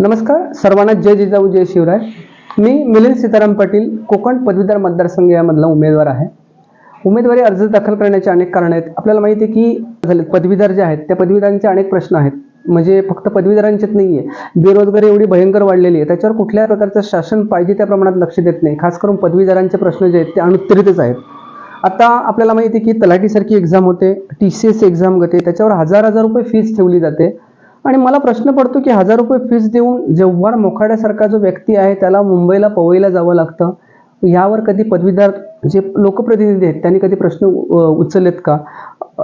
नमस्कार सर्वांना जय जिजाऊ जय शिवराय. मी मिलिंद सीताराम पाटील कोकण पदवीधर मतदारसंघ यामधला उमेदवार आहे. उमेदवारी अर्ज दाखल करण्याचे अनेक कारण आहेत. आपल्याला माहिती आहे की झाले पदवीधर जे आहेत त्या पदवीधरांचे अनेक प्रश्न आहेत. म्हणजे फक्त पदवीधरांचेच नाही आहे बेरोजगारी एवढी भयंकर वाढलेली आहे. त्याच्यावर कुठल्याही प्रकारचं शासन पाहिजे त्या प्रमाणात लक्ष देत नाही. खास करून पदवीधरांचे प्रश्न जे आहेत ते अनुत्तरितच आहेत. आता आपल्याला माहिती आहे की तलाठीसारखी एक्झाम होते टी सी एस एक्झाम होते त्याच्यावर हजार हजार रुपये फीज ठेवली जाते. आणि मला प्रश्न पडतो की हजार रुपये फीस देऊन जेव्हा मोखाड्यासारखा जो व्यक्ती आहे त्याला मुंबईला पवईला जावं लागतं यावर कधी पदवीधर जे लोकप्रतिनिधी आहेत त्यांनी कधी प्रश्न उ- उचललेत का?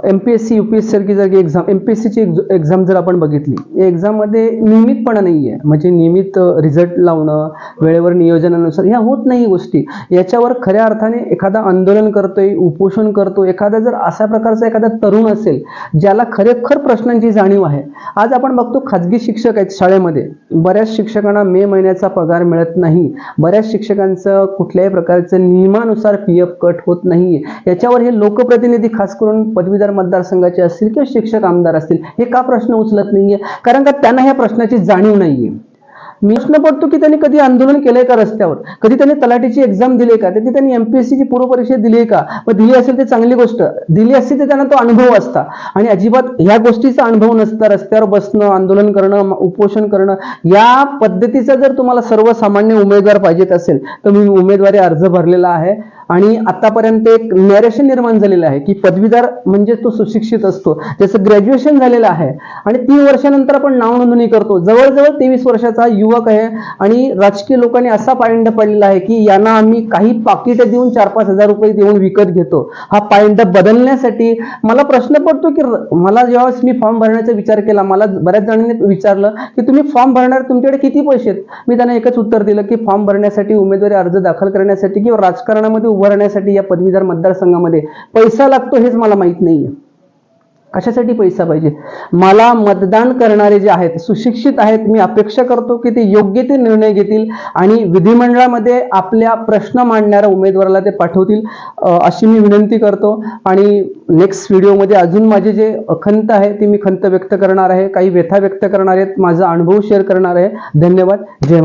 M P S C U P S सारखी जर एक्झाम एम पी एस सीची एक्झाम जर आपण बघितली या एक्झाममध्ये नियमितपणा नाही आहे म्हणजे नियमित रिझल्ट लावणं वेळेवर नियोजनानुसार ह्या होत नाही गोष्टी. याच्यावर खऱ्या अर्थाने एखादा आंदोलन करतोय उपोषण करतो एखादा जर अशा प्रकारचा एखादा तरुण असेल ज्याला खरेखर प्रश्नांची जाणीव आहे. आज आपण बघतो खाजगी शिक्षक आहेत शाळेमध्ये. बऱ्याच शिक्षकांना मे महिन्याचा पगार मिळत नाही. बऱ्याच शिक्षकांचं कुठल्याही प्रकारचं नियमानुसार पी एफ कट होत नाही याच्यावर हे लोकप्रतिनिधी खास करून पदवीधर मतदारसंघाचे असतील किंवा शिक्षक आमदार असतील हे का प्रश्न उचलत नाहीये? कारण का त्यांना ह्या प्रश्नाची जाणीव नाहीये. मी प्रश्न पडतो की त्यांनी कधी आंदोलन केलंय का रस्त्यावर? कधी त्यांनी तलाठीची एक्झाम दिली का? कधी त्यांनी एमपीएससीची पूर्व दिली आहे का? मग दिली असेल ते चांगली गोष्ट. दिली असती तर त्यांना तो अनुभव असता. आणि अजिबात ह्या गोष्टीचा अनुभव नसता रस्त्यावर बसणं आंदोलन करणं उपोषण करणं या पद्धतीचा जर तुम्हाला सर्वसामान्य उमेदवार पाहिजेत असेल तर मी उमेदवारी अर्ज भरलेला आहे. आणि आतापर्यंत एक नॅरेशन निर्माण झालेलं आहे की पदवीधर म्हणजे तो सुशिक्षित असतो. त्याचं ग्रॅज्युएशन झालेलं आहे. आणि तीन वर्षानंतर आपण नाव नोंदणी करतो. जवळजवळ तेवीस वर्षाचा युवक आहे आणि राजकीय लोकांनी असा पायंड पडलेला आहे की यांना आम्ही काही पाकिटं देऊन चार पाच हजार रुपये देऊन विकत घेतो. हा पायंड बदलण्यासाठी मला प्रश्न पडतो की मला ज्यावेळेस मी फॉर्म भरण्याचा विचार केला मला बऱ्याच जणांनी विचारलं की तुम्ही फॉर्म भरणार तुमच्याकडे किती पैसे आहेत? मी त्यांना एकच उत्तर दिलं की फॉर्म भरण्यासाठी उमेदवारी अर्ज दाखल करण्यासाठी किंवा राजकारणामध्ये उभं उभारण्यासाठी या पदवीधर मतदारसंघामध्ये पैसा लागतो हेच मला माहीत नाहीये. कशासाठी पैसा पाहिजे? मला मतदान करणारे जे आहेत सुशिक्षित आहेत मी अपेक्षा करतो की ते योग्य ते निर्णय घेतील आणि विधिमंडळामध्ये आपल्या प्रश्न मांडणाऱ्या उमेदवाराला ते पाठवतील अशी मी विनंती करतो. आणि नेक्स्ट व्हिडिओमध्ये अजून माझे जे खंत आहे ती मी खंत व्यक्त करणार आहे काही व्यथा व्यक्त करणार आहेत माझा अनुभव शेअर करणार आहे. धन्यवाद. जय